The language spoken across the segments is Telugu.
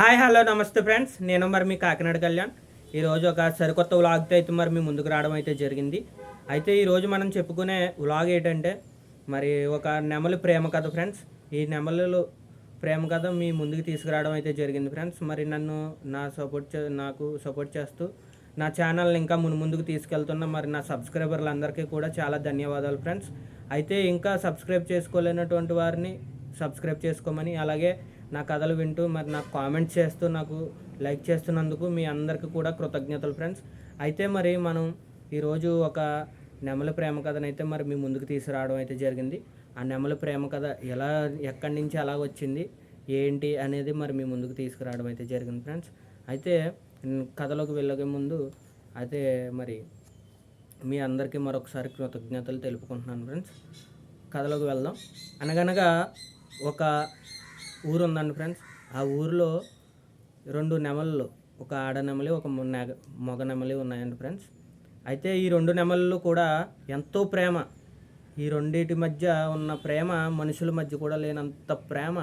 హాయ్ హలో నమస్తే ఫ్రెండ్స్. నేను మరి మీ కాకినాడ కళ్యాణ్. ఈరోజు ఒక సరికొత్త వ్లాగ్తో అయితే మరి మీ ముందుకు రావడం అయితే జరిగింది. అయితే ఈరోజు మనం చెప్పుకునే వ్లాగ్ ఏంటంటే మరి ఒక నెమలి ప్రేమ కథ ఫ్రెండ్స్. ఈ నెమలు ప్రేమ కథ మీ ముందుకు తీసుకురావడం అయితే జరిగింది ఫ్రెండ్స్. మరి నన్ను నా సపోర్ట్ చే నాకు సపోర్ట్ చేస్తూ నా ఛానల్ని ఇంకా ముందు ముందుకు తీసుకెళ్తున్న మరి నా సబ్స్క్రైబర్లందరికీ కూడా చాలా ధన్యవాదాలు ఫ్రెండ్స్. అయితే ఇంకా సబ్స్క్రైబ్ చేసుకోలేనటువంటి వారిని సబ్స్క్రైబ్ చేసుకోమని అలాగే నా కథలు వింటూ మరి నాకు కామెంట్స్ చేస్తూ నాకు లైక్ చేస్తున్నందుకు మీ అందరికీ కూడా కృతజ్ఞతలు ఫ్రెండ్స్. అయితే మరి మనం ఈరోజు ఒక నెమలి ప్రేమ కథనైతే మరి మీ ముందుకు తీసుకురావడం అయితే జరిగింది. ఆ నెమలి ప్రేమ కథ ఎలా ఎక్కడి నుంచి ఎలా వచ్చింది ఏంటి అనేది మరి మీ ముందుకు తీసుకురావడం అయితే జరిగింది ఫ్రెండ్స్. అయితే కథలోకి వెళ్ళగే ముందు అయితే మరి మీ అందరికీ మరొకసారి కృతజ్ఞతలు తెలుపుకుంటున్నాను ఫ్రెండ్స్. కథలోకి వెళ్దాం. అనగనగా ఒక ఊరు ఉందండి ఫ్రెండ్స్. ఆ ఊరిలో రెండు నెమళ్ళు ఒక ఆడ నెమలి ఒక నెగ మగ నెమలి ఉన్నాయండి ఫ్రెండ్స్. అయితే ఈ రెండు నెమళ్ళు కూడా ఎంతో ప్రేమ. ఈ రెండింటి మధ్య ఉన్న ప్రేమ మనుషుల మధ్య కూడా లేనంత ప్రేమ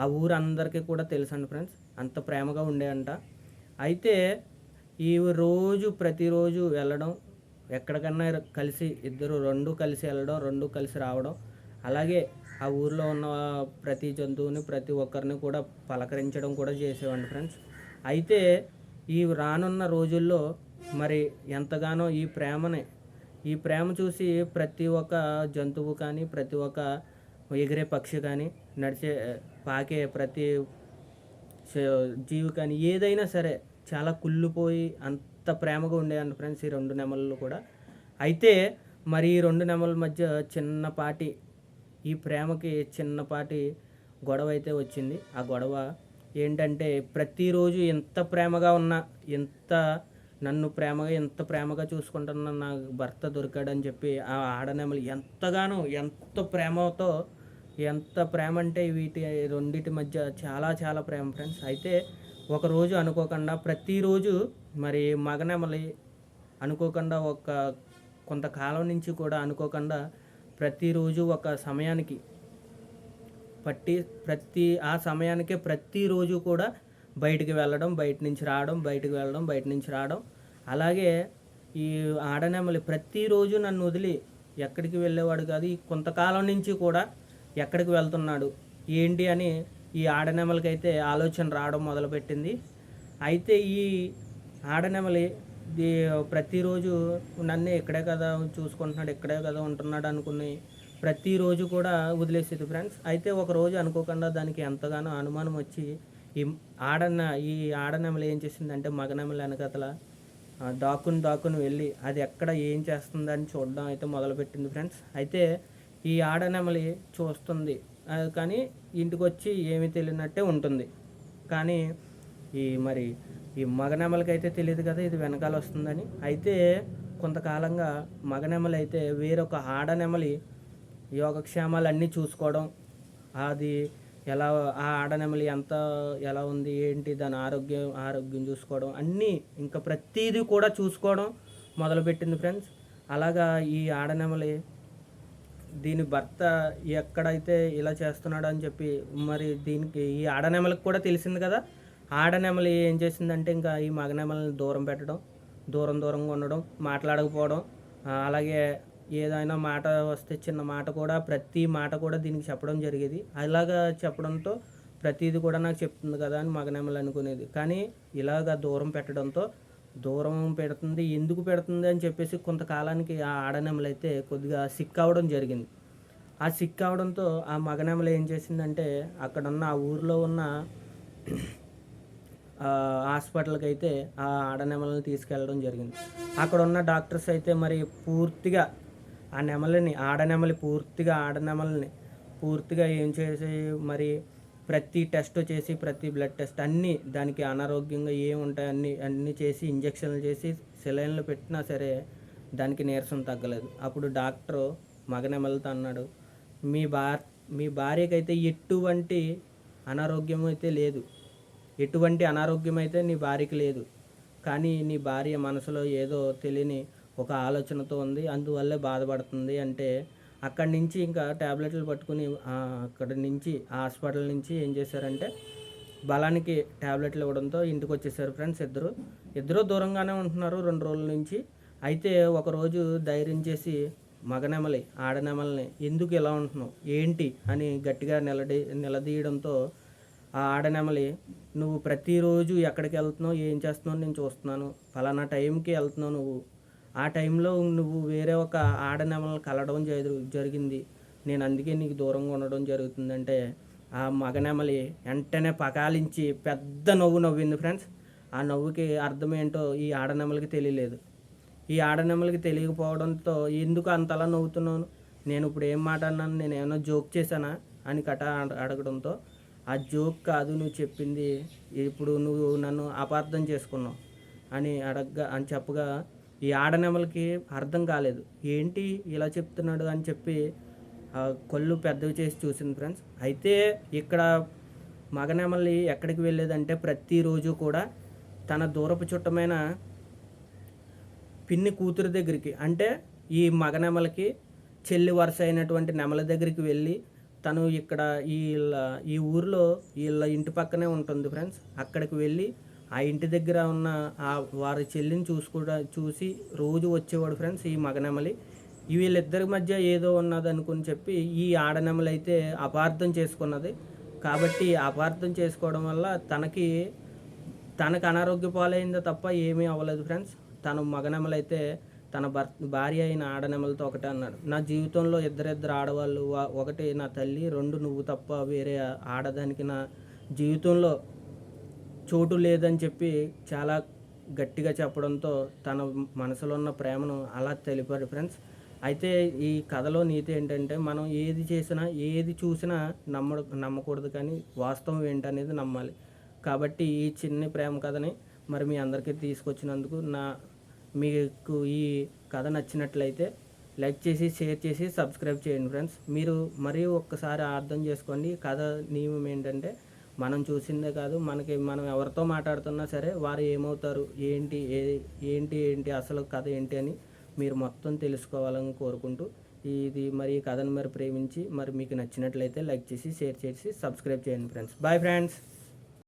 ఆ ఊరు అందరికీ కూడా తెలుసండి ఫ్రెండ్స్. అంత ప్రేమగా ఉండేయంట. అయితే ఈ రోజు ప్రతిరోజు వెళ్ళడం ఎక్కడికన్నా కలిసి ఇద్దరు రెండు కలిసి వెళ్ళడం రెండు కలిసి రావడం అలాగే ఆ ఊర్లో ఉన్న ప్రతి జంతువుని ప్రతి ఒక్కరిని కూడా పలకరించడం కూడా చేసేవాడిని ఫ్రెండ్స్. అయితే ఈ రానున్న రోజుల్లో మరి ఎంతగానో ఈ ప్రేమని ఈ ప్రేమ చూసి ప్రతి ఒక్క జంతువు కానీ ప్రతి ఒక్క ఎగిరే పక్షి కానీ నడిచే పాకే ప్రతి జీవి కానీ ఏదైనా సరే చాలా కుళ్ళిపోయి అంత ప్రేమగా ఉండేవాడి ఫ్రెండ్స్ ఈ రెండు నెమళ్ళు కూడా. అయితే మరి ఈ రెండు నెమల మధ్య చిన్నపాటి ఈ ప్రేమకి చిన్నపాటి గొడవ అయితే వచ్చింది. ఆ గొడవ ఏంటంటే ప్రతిరోజు ఎంత ప్రేమగా ఉన్నా ఎంత నన్ను ప్రేమగా ఎంత ప్రేమగా చూసుకుంటున్న నా భర్త దొరికాడని చెప్పి ఆ ఆడనెమలు ఎంతగానో ఎంత ప్రేమతో ఎంత ప్రేమ అంటే వీటి రెండింటి మధ్య చాలా చాలా ప్రేమ ఫ్రెండ్స్ అయితే ఒకరోజు అనుకోకుండా ప్రతిరోజు మరి మగనెమలి అనుకోకుండా ఒక కొంతకాలం నుంచి కూడా అనుకోకుండా ప్రతిరోజు ఒక సమయానికి పట్టి ప్రతి ఆ సమయానికే ప్రతిరోజు కూడా బయటికి వెళ్ళడం బయట నుంచి రావడం బయటికి వెళ్ళడం బయట నుంచి రావడం. అలాగే ఈ ఆడనెమలి ప్రతిరోజు నన్ను వదిలి ఎక్కడికి వెళ్ళేవాడు కాదు ఈ కొంతకాలం నుంచి కూడా ఎక్కడికి వెళ్తున్నాడు ఏంటి అని ఈ ఆడనెమలకైతే ఆలోచన రావడం మొదలుపెట్టింది. అయితే ఈ ఆడనెమలి ప్రతిరోజు నన్ను ఇక్కడే కదా చూసుకుంటున్నాడు ఇక్కడే కదా ఉంటున్నాడు అనుకుని ప్రతిరోజు కూడా వదిలేసేది ఫ్రెండ్స్. అయితే ఒక రోజు అనుకోకుండా దానికి ఎంతగానో అనుమానం వచ్చి ఈ ఆడన్న ఈ ఆడనెమలి ఏం చేసిందంటే మగనెమల వెనకతల దాక్కుని దాక్కుని వెళ్ళి అది ఎక్కడ ఏం చేస్తుందని చూడడం అయితే మొదలుపెట్టింది ఫ్రెండ్స్. అయితే ఈ ఆడనెమలి చూస్తుంది కానీ ఇంటికి వచ్చి ఏమీ తెలియనట్టే ఉంటుంది. కానీ ఈ మరి ఈ మగనెమలకి అయితే తెలియదు కదా ఇది వెనకాల వస్తుందని. అయితే కొంతకాలంగా మగనెమలి అయితే వేరొక ఆడనెమలి యోగక్షేమాలు అన్నీ చూసుకోవడం అది ఎలా ఆ ఆడనెమలి ఎంత ఎలా ఉంది ఏంటి దాని ఆరోగ్యం ఆరోగ్యం చూసుకోవడం అన్నీ ఇంకా ప్రతిదీ కూడా చూసుకోవడం మొదలుపెట్టింది ఫ్రెండ్స్. అలాగా ఈ ఆడనెమలి దీని భర్త ఎక్కడైతే ఇలా చేస్తున్నాడు అని చెప్పి మరి దీనికి ఈ ఆడనెమలకు కూడా తెలిసింది కదా ఆడనెమలి ఏం చేసిందంటే ఇంకా ఈ మగనెమలని దూరం పెట్టడం దూరం దూరంగా ఉండడం మాట్లాడకపోవడం అలాగే ఏదైనా మాట వస్తే చిన్న మాట కూడా ప్రతి మాట కూడా దీనికి చెప్పడం జరిగేది. అలాగా చెప్పడంతో ప్రతిదీ కూడా నాకు చెప్తుంది కదా అని మగనెమలు అనుకునేది. కానీ ఇలాగ దూరం పెట్టడంతో దూరం పెడుతుంది ఎందుకు పెడుతుంది అని చెప్పేసి కొంతకాలానికి ఆ ఆడనెమలు అయితే కొద్దిగా సిక్ అవ్వడం జరిగింది. ఆ సిక్ అవడంతో ఆ మగనెమలు ఏం చేసిందంటే అక్కడున్న ఆ ఊర్లో ఉన్న హాస్పిటల్కి అయితే ఆ ఆడనెమలను తీసుకెళ్ళడం జరిగింది. అక్కడ ఉన్న డాక్టర్స్ అయితే మరి పూర్తిగా ఆ నెమలిని ఆడనెమలి పూర్తిగా ఆడనెమలని పూర్తిగా ఏం చేసి మరి ప్రతి టెస్ట్ చేసి ప్రతి బ్లడ్ టెస్ట్ అన్నీ దానికి అనారోగ్యంగా ఏమి ఉంటాయి అన్నీ అన్నీ చేసి ఇంజక్షన్లు చేసి సెలైన్లు పెట్టినా సరే దానికి నీరసం తగ్గలేదు. అప్పుడు డాక్టరు మగనెమలతో అన్నాడు మీ భార్ మీ భార్యకైతే ఎటువంటి అనారోగ్యం అయితే లేదు. ఎటువంటి అనారోగ్యం అయితే నీ భార్యకి లేదు. కానీ నీ భార్య మనసులో ఏదో తెలియని ఒక ఆలోచనతో ఉంది. అందువల్లే బాధపడుతుంది అంటే అక్కడి నుంచి ఇంకా ట్యాబ్లెట్లు పట్టుకుని అక్కడి నుంచి హాస్పిటల్ నుంచి ఏం చేశారంటే బలానికి ట్యాబ్లెట్లు ఇవ్వడంతో ఇంటికి వచ్చేసారు ఫ్రెండ్స్ ఇద్దరు. ఇద్దరు దూరంగానే ఉంటున్నారు రెండు రోజుల నుంచి. అయితే ఒకరోజు ధైర్యం చేసి మగనెమలి ఆడనెమల్ని ఎందుకు ఇలా ఉంటున్నావు? ఏంటి? అని గట్టిగా నిలడి నిలదీయడంతో ఆ ఆడనెమలి నువ్వు ప్రతిరోజు ఎక్కడికి వెళ్తున్నావు? ఏం చేస్తున్నావు? నేను చూస్తున్నాను. ఫలానా టైంకి వెళ్తున్నావు నువ్వు. ఆ టైంలో నువ్వు వేరే ఒక ఆడనెమలను కలవడం జరిగింది. నేను అందుకే నీకు దూరంగా ఉండడం జరుగుతుందంటే ఆ మగనెమలి వెంటనే పకాలించి పెద్ద నవ్వు నవ్వింది ఫ్రెండ్స్. ఆ నవ్వుకి అర్థం ఏంటో ఈ ఆడనెమలకి తెలియలేదు. ఈ ఆడనెమలకి తెలియకపోవడంతో ఎందుకు అంతలా నవ్వుతున్నాను నేను ఇప్పుడు ఏం మాట అన్నాను? నేను ఏమైనా జోక్ చేశానా? అని కట అడగడంతో ఆ జోక్ కాదు నువ్వు చెప్పింది. ఇప్పుడు నువ్వు నన్ను అపార్థం చేసుకున్నావు అని అడగ్గా అని చెప్పగా ఈ ఆడనెమలకి అర్థం కాలేదు. ఏంటి ఇలా చెప్తున్నాడు అని చెప్పి ఆ కళ్ళు పెద్దవి చేసి చూసింది ఫ్రెండ్స్. అయితే ఇక్కడ మగనెమలి ఎక్కడికి వెళ్ళేదంటే ప్రతిరోజు కూడా తన దూరపు చుట్టమైన పిన్ని కూతురు దగ్గరికి అంటే ఈ మగనెమలకి చెల్లి వరుస అయినటువంటి నెమల దగ్గరికి వెళ్ళి తను ఇక్కడ వీళ్ళ ఈ ఊర్లో వీళ్ళ ఇంటి పక్కనే ఉంటుంది ఫ్రెండ్స్. అక్కడికి వెళ్ళి ఆ ఇంటి దగ్గర ఉన్న ఆ వారి చెల్లిని చూసుకోవడా చూసి రోజు వచ్చేవాడు ఫ్రెండ్స్ ఈ మగనెమలి. వీళ్ళిద్దరి మధ్య ఏదో ఉన్నది అనుకుని చెప్పి ఈ ఆడనెమలి అయితే అపార్థం చేసుకున్నది. కాబట్టి అపార్థం చేసుకోవడం వల్ల తనకి తనకు అనారోగ్య పాలైందో తప్ప ఏమీ అవ్వలేదు ఫ్రెండ్స్. తను మగనెమలైతే తన భర్త భార్య అయిన ఆడనెమలతో ఒకటే అన్నాడు. నా జీవితంలో ఇద్దరిద్దరు ఆడవాళ్ళు ఒకటి నా తల్లి రెండు నువ్వు తప్ప వేరే ఆడదానికి నా జీవితంలో చోటు లేదని చెప్పి చాలా గట్టిగా చెప్పడంతో తన మనసులో ఉన్న ప్రేమను అలా తెలిపారు ఫ్రెండ్స్. అయితే ఈ కథలో నీతి ఏంటంటే మనం ఏది చేసినా ఏది చూసినా నమ్మ నమ్మకూడదు కానీ వాస్తవం ఏంటనేది నమ్మాలి. కాబట్టి ఈ చిన్ని ప్రేమ కథని మరి మీ అందరికీ తీసుకొచ్చినందుకు నా మీకు ఈ కథ నచ్చినట్లయితే లైక్ చేసి షేర్ చేసి సబ్స్క్రైబ్ చేయండి ఫ్రెండ్స్. మీరు మరీ ఒక్కసారి అర్థం చేసుకోండి. కథ నియమం ఏంటంటే మనం చూసిందే కాదు మనకి మనం ఎవరితో మాట్లాడుతున్నా సరే వారు ఏమవుతారు ఏంటి ఏ ఏంటి ఏంటి అసలు కథ ఏంటి అని మీరు మొత్తం తెలుసుకోవాలని కోరుకుంటూ ఇది మరి ఈ కథను మరి ప్రేమించి మరి మీకు నచ్చినట్లయితే లైక్ చేసి షేర్ చేసి సబ్స్క్రైబ్ చేయండి ఫ్రెండ్స్. Bye friends